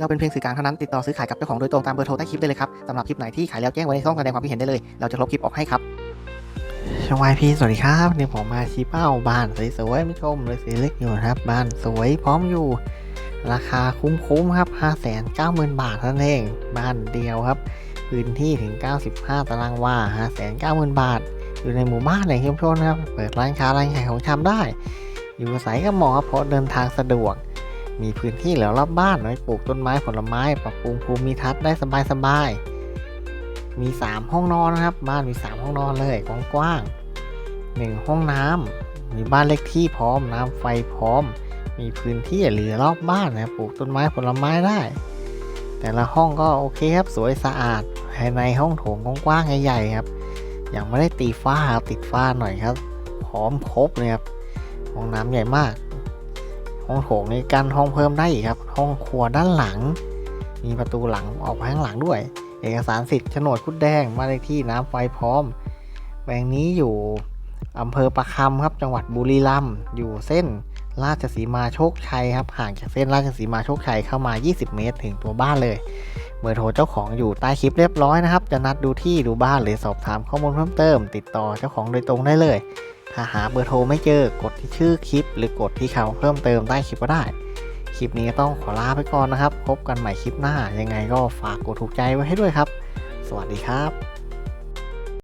เราเป็นเพียงสื่อกลางเท่านั้นติดต่อซื้อขายกับเจ้าของโดยตรงตามเบอร์โทรใต้คลิปได้เลยครับสำหรับคลิปไหนที่ขายแล้วแจ้งไว้ในช่องแสดงความคิดเห็นได้เลย เราจะลบคลิปออกให้ครับช่องวายพีสวัสดีครับนี่ผมมาชี้เป้าบ้านสวยๆไม่ชมเลยสีเล็กอยู่นะครับ บ้านสวยพร้อมอยู่ ราคาคุ้มๆครับ 5 9 0 0 0 0 บาทเท่านั้นเอง บ้านเดียวครับ พื้นที่ถึง 95 ตารางวา5 9 0 0 0 0 บาท อยู่ในหมู่บ้านในชุมชนนครับ เปิดร้านค้าร้านขายของชำได้ อยู่อาศัยก็เหมาะครับเพราะเดินทางสะดวก มีพื้นที่เหลือรอบบ้านไว้ปลูกต้นไม้ผลไม้ปรับปรุงภูมิทัศน์ได้สบายๆมี 3 ห้องนอนนะครับ บ้านมี 3 ห้องนอนเลยกว้างๆหนึ่งห้องน้ำมีบ้านเล็กที่พร้อมน้ำไฟพร้อม มีพื้นที่เหลือรอบบ้านนะปลูกต้นไม้ผลไม้ได้ แต่ละห้องก็โอเคครับสวยสะอาดภายในห้องโถงกว้างๆใหญ่ๆครับยังไม่ได้ตีฝ้าติดฝ้าหน่อยครับ พร้อมครบเลยครับห้องน้ำใหญ่มาก ห้องโถงในกันห้องเพิ่มได้อีกครับ ห้องครัวด้านหลัง มีประตูหลังออกไปข้างหลังด้วย เอกสารสิทธิ์โฉนดคุดแดงบ้านเลขที่น้ำไฟพร้อมแปลงนี้อยู่อำเภอประคำครับจังหวัดบุรีรัมย์อยู่เส้นราชสีมาโชคชัยครับห่างจากเส้นราชสีมาโชคชัยเข้ามา 20 เมตรถึงตัวบ้านเลยเบอร์โทรเจ้าของอยู่ใต้คลิปเรียบร้อยนะครับ จะนัดดูที่ดูบ้านหรือสอบถามข้อมูลเพิ่มเติม ติดต่อเจ้าของโดยตรงได้เลย ถ้าหาเบอร์โทรไม่เจอกดที่ชื่อคลิป หรือกดที่เขาเพิ่มเติมใต้คลิปก็ได้ คลิปนี้ต้องขอลาไปก่อนนะครับ พบกันใหม่คลิปหน้า ยังไงก็ฝากกดถูกใจไว้ให้ด้วยครับ สวัสดีครับ